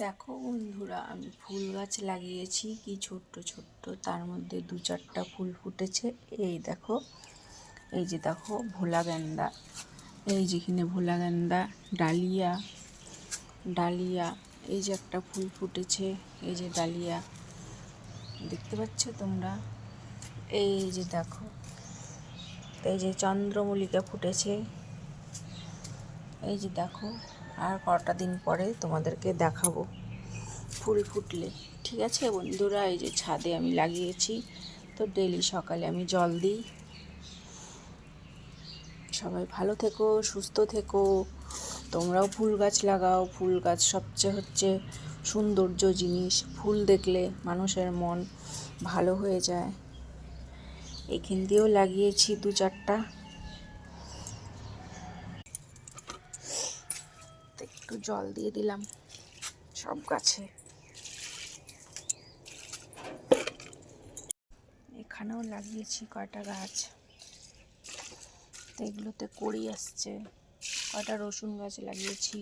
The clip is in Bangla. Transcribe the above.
দেখো বন্ধুরা, আমি ফুল গাছ লাগিয়েছি, কি ছোট্ট ছোট্ট, তার মধ্যে দু চারটা ফুল ফুটেছে। এই দেখো, এই যে দেখো ভোলা গেন্দা, এই যেখানে ভোলা গেন্দা, ডালিয়া ডালিয়া, এই যে একটা ফুল ফুটেছে, এই যে ডালিয়া, দেখতে পাচ্ছ তোমরা? এই যে দেখো, এই যে চন্দ্রমল্লিকা ফুটেছে এই যে দেখো, আর কটা দিন পরে তোমাদেরকে দেখাবো ফুল ফুটলে। ঠিক আছে বন্ধুরা, এই যে ছাদে আমি লাগিয়েছি, তো ডেলি সকালে আমি জল দিই। সবাই ভালো থেকো, সুস্থ থেকো। তোমরাও ফুল গাছ লাগাও, ফুল গাছ সবচেয়ে হচ্ছে সৌন্দর্য জিনিস। ফুল দেখলে মানুষের মন ভালো হয়ে যায়। এখান দিয়েও লাগিয়েছি দু চারটা। একটু জল দিয়ে দিলাম। সব গাছে। এখানেও লাগিয়েছি কয়টা গাছ। তো এগুলোতে কড়ি আসছে। কয়টা রসুন গাছ লাগিয়েছি।